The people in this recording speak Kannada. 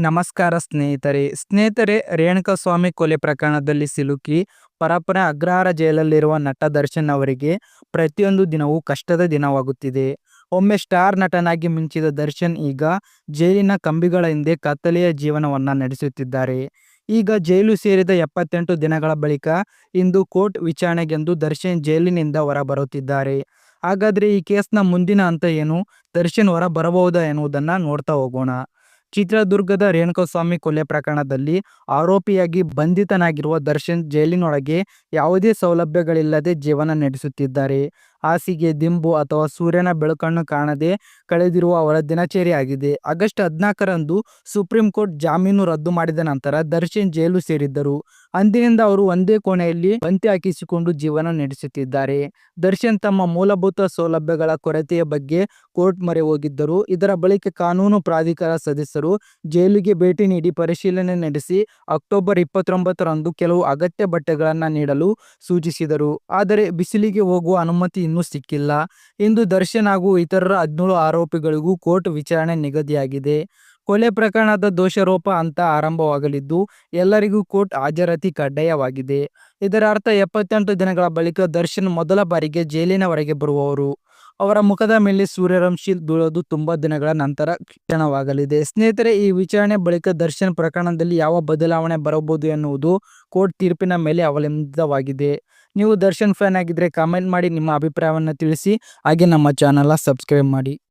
ನಮಸ್ಕಾರ ಸ್ನೇಹಿತರೆ. ಸ್ನೇಹಿತರೆ, ರೇಣುಕಾಸ್ವಾಮಿ ಕೊಲೆ ಪ್ರಕರಣದಲ್ಲಿ ಸಿಲುಕಿ ಪರಪರ ಅಗ್ರಹಾರ ಜೈಲಲ್ಲಿರುವ ನಟ ದರ್ಶನ್ ಅವರಿಗೆ ಪ್ರತಿಯೊಂದು ದಿನವೂ ಕಷ್ಟದ ದಿನವಾಗುತ್ತಿದೆ. ಒಮ್ಮೆ ಸ್ಟಾರ್ ನಟನಾಗಿ ಮಿಂಚಿದ ದರ್ಶನ್ ಈಗ ಜೈಲಿನ ಕಂಬಿಗಳ ಹಿಂದೆ ಕತ್ತಲೆಯ ಜೀವನವನ್ನ ನಡೆಸುತ್ತಿದ್ದಾರೆ. ಈಗ ಜೈಲು ಸೇರಿದ ಎಪ್ಪತ್ತೆಂಟು ದಿನಗಳ ಬಳಿಕ ಇಂದು ಕೋರ್ಟ್ ವಿಚಾರಣೆಗೆಂದು ದರ್ಶನ್ ಜೈಲಿನಿಂದ ಹೊರಬರುತ್ತಿದ್ದಾರೆ. ಹಾಗಾದರೆ ಈ ಕೇಸ್ನ ಮುಂದಿನ ಹಂತ ಏನು? ದರ್ಶನ್ ಹೊರ ಬರಬಹುದಾ ಎನ್ನುವುದನ್ನು ನೋಡ್ತಾ ಹೋಗೋಣ. ಚಿತ್ರದುರ್ಗದ ರೇಣುಕಸ್ವಾಮಿ ಕೊಲೆ ಪ್ರಕರಣದಲ್ಲಿ ಆರೋಪಿಯಾಗಿ ಬಂಧಿತನಾಗಿರುವ ದರ್ಶನ್ ಜೈಲಿನೊಳಗೆ ಯಾವುದೇ ಸೌಲಭ್ಯಗಳಿಲ್ಲದೆ ಜೀವನ ನಡೆಸುತ್ತಿದ್ದಾರೆ. ಹಾಸಿಗೆ, ದಿಂಬು ಅಥವಾ ಸೂರ್ಯನ ಬೆಳಕನ್ನು ಕಾಣದೆ ಕಳೆದಿರುವ ಅವರ ದಿನಚರಿಯಾಗಿದೆ ಆಗಸ್ಟ್ ಹದಿನಾಲ್ಕರಂದು ಸುಪ್ರೀಂ ಕೋರ್ಟ್ ಜಾಮೀನು ರದ್ದು ಮಾಡಿದ ನಂತರ ದರ್ಶನ್ ಜೈಲು ಸೇರಿದ್ದರು. ಅಂದಿನಿಂದ ಅವರು ಒಂದೇ ಕೋಣೆಯಲ್ಲಿ ಬಂತಿ ಹಾಕಿಸಿಕೊಂಡು ಜೀವನ ನಡೆಸುತ್ತಿದ್ದಾರೆ. ದರ್ಶನ್ ತಮ್ಮ ಮೂಲಭೂತ ಸೌಲಭ್ಯಗಳ ಕೊರತೆಯ ಬಗ್ಗೆ ಕೋರ್ಟ್ ಮೊರೆ ಹೋಗಿದ್ದರು. ಇದರ ಬಳಿಕ ಕಾನೂನು ಪ್ರಾಧಿಕಾರ ಸದಸ್ಯರು ಜೈಲಿಗೆ ಭೇಟಿ ನೀಡಿ ಪರಿಶೀಲನೆ ನಡೆಸಿ ಅಕ್ಟೋಬರ್ ಇಪ್ಪತ್ತೊಂಬತ್ತರಂದು ಕೆಲವು ಅಗತ್ಯ ಬಟ್ಟೆಗಳನ್ನು ನೀಡಲು ಸೂಚಿಸಿದರು. ಆದರೆ ಬಿಸಿಲಿಗೆ ಹೋಗುವ ಅನುಮತಿ ಇನ್ನೂ ಸಿಕ್ಕಿಲ್ಲ. ಇಂದು ದರ್ಶನ್ ಹಾಗೂ ಇತರ ಹದಿನೇಳು ಆರೋಪಿಗಳಿಗೂ ಕೋರ್ಟ್ ವಿಚಾರಣೆ ನಿಗದಿಯಾಗಿದೆ. ಕೊಲೆ ಪ್ರಕರಣದ ದೋಷಾರೋಪ ಅಂತ ಆರಂಭವಾಗಲಿದ್ದು, ಎಲ್ಲರಿಗೂ ಕೋರ್ಟ್ ಹಾಜರಾತಿ ಕಡ್ಡಾಯವಾಗಿದೆ. ಇದರ ಅರ್ಥ ಎಪ್ಪತ್ತೆಂಟು ದಿನಗಳ ಬಳಿಕ ದರ್ಶನ್ ಮೊದಲ ಬಾರಿಗೆ ಜೈಲಿನವರೆಗೆ ಬರುವವರು. ಅವರ ಮುಖದ ಮೇಲೆ ಸೂರ್ಯವಂಶಿ ಬೀಳೋದು ತುಂಬಾ ದಿನಗಳ ನಂತರ ಕ್ಷಣವಾಗಲಿದೆ. ಸ್ನೇಹಿತರೆ, ಈ ವಿಚಾರಣೆ ಬಳಿಕ ದರ್ಶನ್ ಪ್ರಕರಣದಲ್ಲಿ ಯಾವ ಬದಲಾವಣೆ ಬರಬಹುದು ಎನ್ನುವುದು ಕೋರ್ಟ್ ತೀರ್ಪಿನ ಮೇಲೆ ಅವಲಂಬಿತವಾಗಿದೆ. ನೀವು ದರ್ಶನ್ ಫ್ಯಾನ್ ಆಗಿದ್ರೆ ಕಾಮೆಂಟ್ ಮಾಡಿ ನಿಮ್ಮ ಅಭಿಪ್ರಾಯವನ್ನು ತಿಳಿಸಿ ಹಾಗೆ ನಮ್ಮ ಚಾನಲ್ನ ಸಬ್ಸ್ಕ್ರೈಬ್ ಮಾಡಿ.